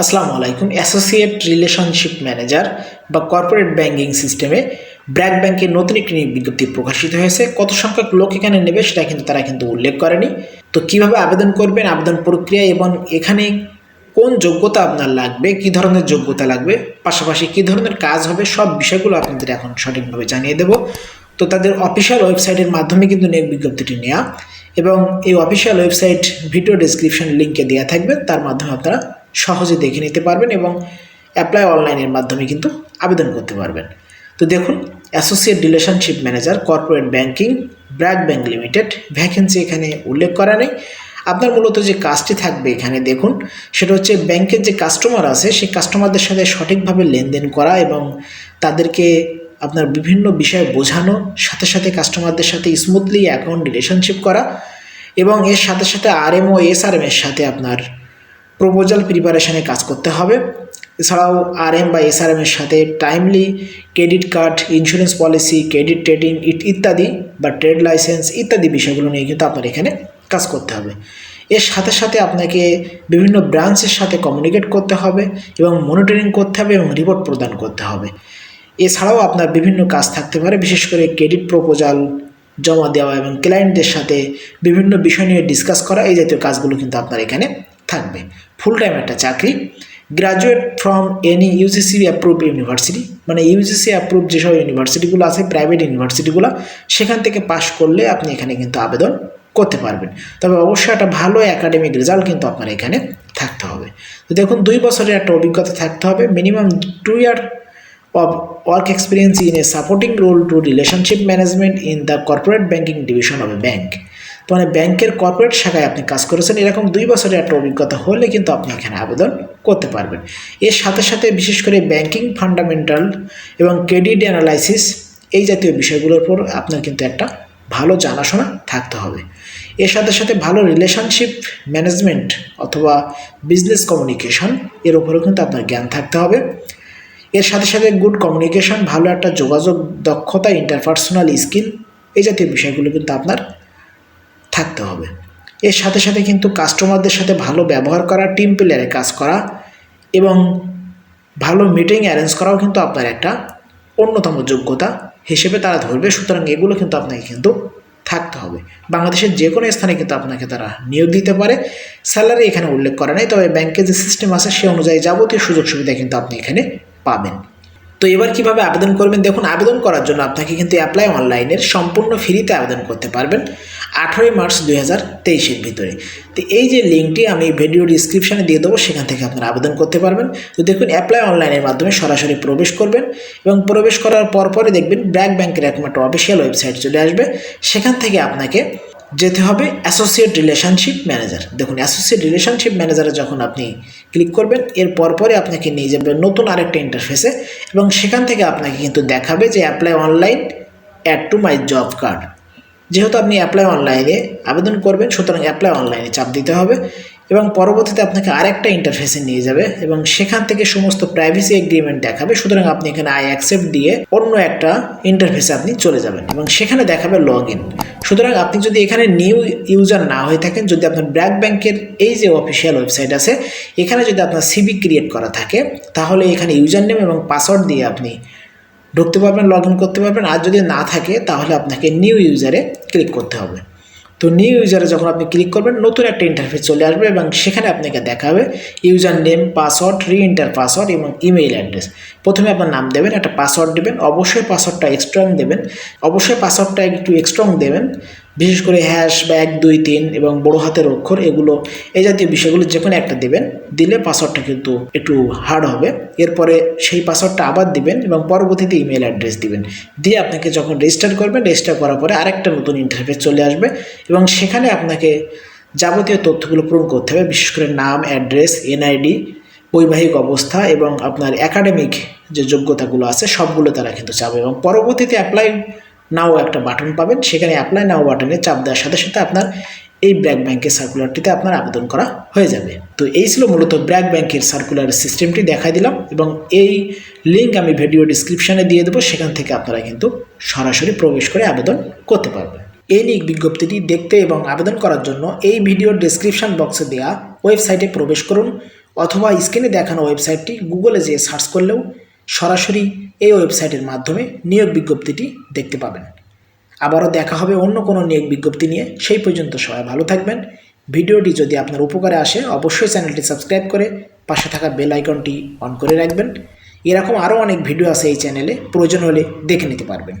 আসসালামু আলাইকুম associate relationship manager বা কর্পোরেট ব্যাংকিং সিস্টেমে ব্র্যাক ব্যাংকের নতুন একটি বিজ্ঞপ্তি প্রকাশিত হয়েছে। কত সংখ্যক লোক এখানে নেবে সেটা কিন্তু তারা কিন্তু উল্লেখ করেনি। তো কীভাবে আবেদন করবেন, আবেদন প্রক্রিয়া এবং এখানে কোন যোগ্যতা আপনার লাগবে, কি ধরনের যোগ্যতা লাগবে, পাশাপাশি কি ধরনের কাজ হবে, সব বিষয়গুলো আপনাদের এখন সঠিকভাবে জানিয়ে দেব। তো তাদের অফিসিয়াল ওয়েবসাইটের মাধ্যমে কিন্তু নিয়োগ বিজ্ঞপ্তিটি নেওয়া এবং এই অফিসিয়াল ওয়েবসাইট ভিডিও ডেসক্রিপশন লিঙ্কে দেওয়া থাকবে, তার মাধ্যমে আপনারা সহজে দেখে নিতে পারবেন এবং অ্যাপ্লাই অনলাইনের মাধ্যমে কিন্তু আবেদন করতে পারবেন। তো দেখুন associate relationship manager corporate banking BRAC Bank Limited vacancy এখানে উল্লেখ করা নেই। আপনার মূলত যে কাজটি থাকবে এখানে দেখুন, সেটা হচ্ছে ব্যাংকের যে কাস্টমার আছে, সেই কাস্টমারদের সাথে সঠিকভাবে লেনদেন করা এবং তাদেরকে আপনার বিভিন্ন বিষয় বোঝানো, সাথে সাথে কাস্টমারদের সাথে স্মুথলি অ্যাকাউন্ট রিলেশনশিপ করা এবং এর সাথে সাথে আরএম ও এসআরএম এর সাথে আপনার প্রপোজাল প্রিপারেশনে কাজ করতে হবে। এছাড়াও আরএম বা এসআরএম এর সাথে timely credit card insurance policy credit trading ইত্যাদি বা ট্রেড লাইসেন্স ইত্যাদি বিষয়গুলো নিয়ে কিন্তু আপনার এখানে কাজ করতে হবে। এর সাথে সাথে আপনাকে বিভিন্ন ব্রাঞ্চের সাথে কমিউনিকেট করতে হবে এবং মনিটরিং করতে হবে এবং রিপোর্ট প্রদান করতে হবে। এছাড়াও আপনার বিভিন্ন কাজ থাকতে পারে, বিশেষ করে ক্রেডিট প্রপোজাল জমা দেওয়া এবং ক্লায়েন্টদের সাথে বিভিন্ন বিষয় নিয়ে ডিসকাস করা, এই জাতীয় কাজগুলো কিন্তু আপনার এখানে থাকবে। ফুল টাইম একটা চাকরি graduate from any UGC approve university মানে ইউজিসি অ্যাপ্রুভ যেসব ইউনিভার্সিটিগুলো আছে প্রাইভেট ইউনিভার্সিটিগুলো সেখান থেকে পাশ করলে আপনি এখানে কিন্তু আবেদন করতে পারবেন। তবে অবশ্যই একটা ভালো একাডেমিক রেজাল্ট কিন্তু আপনার এখানে থাকতে হবে। তো দেখুন, দুই বছরের একটা অভিজ্ঞতা থাকতে হবে। Minimum two year work experience in a supporting role to relationship management in the corporate banking division of a bank. তো মানে ব্যাংকের কর্পোরেট শাখায় আপনি কাজ করেছেন, এরকম দুই বছরের একটা অভিজ্ঞতা হলে কিন্তু আপনি এখানে আবেদন করতে পারবেন। এর সাথে সাথে বিশেষ করে ব্যাংকিং ফান্ডামেন্টাল এবং ক্রেডিট অ্যানালাইসিস এই জাতীয় বিষয়গুলোর উপর আপনার কিন্তু একটা ভালো জানাশোনা থাকতে হবে। এর সাথে সাথে ভালো রিলেশনশিপ ম্যানেজমেন্ট অথবা বিজনেস কমিউনিকেশন এর উপরেও কিন্তু আপনার জ্ঞান থাকতে হবে। এর সাথে সাথে গুড কমিউনিকেশন ভালো একটা যোগাযোগ দক্ষতা ইন্টারপার্সোনাল স্কিল এই জাতীয় বিষয়গুলো কিন্তু আপনার থাকতে হবে। এর সাথে সাথে কিন্তু কাস্টমারদের সাথে ভালো ব্যবহার করা টিম প্লেয়ারে কাজ করা এবং ভালো মিটিং অ্যারেঞ্জ করাও কিন্তু আপনার একটা অন্যতম যোগ্যতা হিসেবে তারা ধরবে। সুতরাং এগুলো কিন্তু আপনাকে কিন্তু থাকতে হবে। বাংলাদেশের যে কোনো স্থানে কিন্তু আপনাকে তারা নিয়োগ দিতে পারে। স্যালারি এখানে উল্লেখ করা নেই, তবে ব্যাংকের যে সিস্টেম আছে সে অনুযায়ী যাবতীয় সুযোগ সুবিধা কিন্তু আপনি এখানে পাবেন। তো এবার কীভাবে আবেদন করবেন? দেখুন, আবেদন করার জন্য আপনাকে কিন্তু অ্যাপ্লাই অনলাইনের সম্পূর্ণ ফ্রিতে আবেদন করতে পারবেন। আঠেরোই মার্চ দুই হাজার তেইশের ভিতরে। তো এই যে লিঙ্কটি আমি ভিডিও ডিসক্রিপশানে দিয়ে দেবো, সেখান থেকে আপনারা আবেদন করতে পারবেন। তো দেখুন অ্যাপ্লাই অনলাইনের মাধ্যমে সরাসরি প্রবেশ করবেন এবং প্রবেশ করার পর পরে দেখবেন ব্র্যাক ব্যাংকের একমাত্র অফিসিয়াল ওয়েবসাইট চলে আসবে। সেখান থেকে আপনাকে যেতে হবে অ্যাসোসিয়েট রিলেশনশিপ ম্যানেজার দেখুন অ্যাসোসিয়েট রিলেশনশিপ ম্যানেজারে যখন আপনি ক্লিক করবেন, এর পরপরে আপনাকে নিয়ে যাবে নতুন আরেকটা ইন্টারফেসে এবং সেখান থেকে আপনাকে কিন্তু দেখাবে যে apply online add to my job card যেহেতু আপনি অ্যাপ্লাই অনলাইনে আবেদন করবেন, সুতরাং অ্যাপ্লাই অনলাইনে চাপ দিতে হবে এবং পরবর্তীতে আপনাকে আরেকটা ইন্টারফেসে নিয়ে যাবে এবং সেখান থেকে সমস্ত প্রাইভেসি এগ্রিমেন্ট দেখাবে। সুতরাং আপনি এখানে আই অ্যাকসেপ্ট দিয়ে অন্য একটা ইন্টারফেসে আপনি চলে যাবেন এবং সেখানে দেখাবে লগ ইন সুতরাং আপনি যদি এখানে নিউ ইউজার না হয়ে থাকেন, যদি আপনার ব্র্যাক ব্যাংকের এই যে অফিসিয়াল ওয়েবসাইট আছে, এখানে যদি আপনার সিবি ক্রিয়েট করা থাকে, তাহলে এখানে ইউজার নেম এবং পাসওয়ার্ড দিয়ে আপনি ঢুকতে পারবেন লগ ইন করতে পারবেন। আর যদি না থাকে, তাহলে আপনাকে নিউ ইউজারে ক্লিক করতে হবে। তো নিউ ইউজারে যখন আপনি ক্লিক করবেন, নতুন একটা ইন্টারফেস চলে আসবে এবং সেখানে আপনাকে দেখাবে user name password re enter password এবং ইমেইল অ্যাড্রেস প্রথমে আপনার নাম দেবেন, একটা পাসওয়ার্ড দেবেন, অবশ্যই পাসওয়ার্ডটা এক্সট্রং দেবেন। অবশ্যই পাসওয়ার্ডটা একটু এক্সট্রং দেবেন। বিশেষ করে হ্যাশ বা এক দুই, তিন এবং বড় হাতের অক্ষর, এগুলো এই জাতীয় বিষয়গুলো যে কোনো একটা দেবেন। দিলে পাসওয়ার্ডটা কিন্তু একটু হার্ড হবে। এরপরে সেই পাসওয়ার্ডটা আবার দিবেন এবং পরবর্তীতে ইমেল অ্যাড্রেস দিবেন। দিয়ে আপনাকে যখন রেজিস্টার করবেন রেজিস্টার করার পরে আরেকটা নতুন ইন্টারফেস চলে আসবে এবং সেখানে আপনাকে যাবতীয় তথ্যগুলো পূরণ করতে হবে, বিশেষ করে নাম অ্যাড্রেস এনআইডি বৈবাহিক অবস্থা এবং আপনার একাডেমিক যে যোগ্যতাগুলো আছে, সবগুলো তারা কিন্তু চাবে এবং পরবর্তীতে অ্যাপ্লাই নাও একটা বাটন পাবেন। সেখানে অ্যাপ্লাই নাও বাটনে চাপ দেওয়ার সাথে সাথে আপনার এই ব্র্যাক ব্যাংকের সার্কুলারটিতে আপনার আবেদন করা হয়ে যাবে। তো এই ছিল মূলত ব্র্যাক ব্যাংকের সার্কুলার সিস্টেমটি দেখাই দিলাম এবং এই লিঙ্ক আমি ভিডিও ডিসক্রিপশানে দিয়ে দেবো। সেখান থেকে আপনারা কিন্তু সরাসরি প্রবেশ করে আবেদন করতে পারবেন। এই নিক বিজ্ঞপ্তিটি দেখতে এবং আবেদন করার জন্য এই ভিডিওর ডিসক্রিপশন বক্সে দেওয়া ওয়েবসাইটে প্রবেশ করুন অথবা স্ক্রিনে দেখানো ওয়েবসাইটটি গুগলে যেয়ে সার্চ করলেও সরাসরি এই ওয়েবসাইটের মাধ্যমে নিয়োগ বিজ্ঞপ্তিটি দেখতে পাবেন। আবারও দেখা হবে অন্য কোনো নিয়োগ বিজ্ঞপ্তি নিয়ে। সেই পর্যন্ত সবাই ভালো থাকবেন। ভিডিওটি যদি আপনার উপকারে আসে, অবশ্যই চ্যানেলটি সাবস্ক্রাইব করে পাশে থাকা বেল আইকনটি অন করে রাখবেন। এরকম আরও অনেক ভিডিও আছে এই চ্যানেলে। প্রয়োজন হলে দেখে নিতে পারবেন।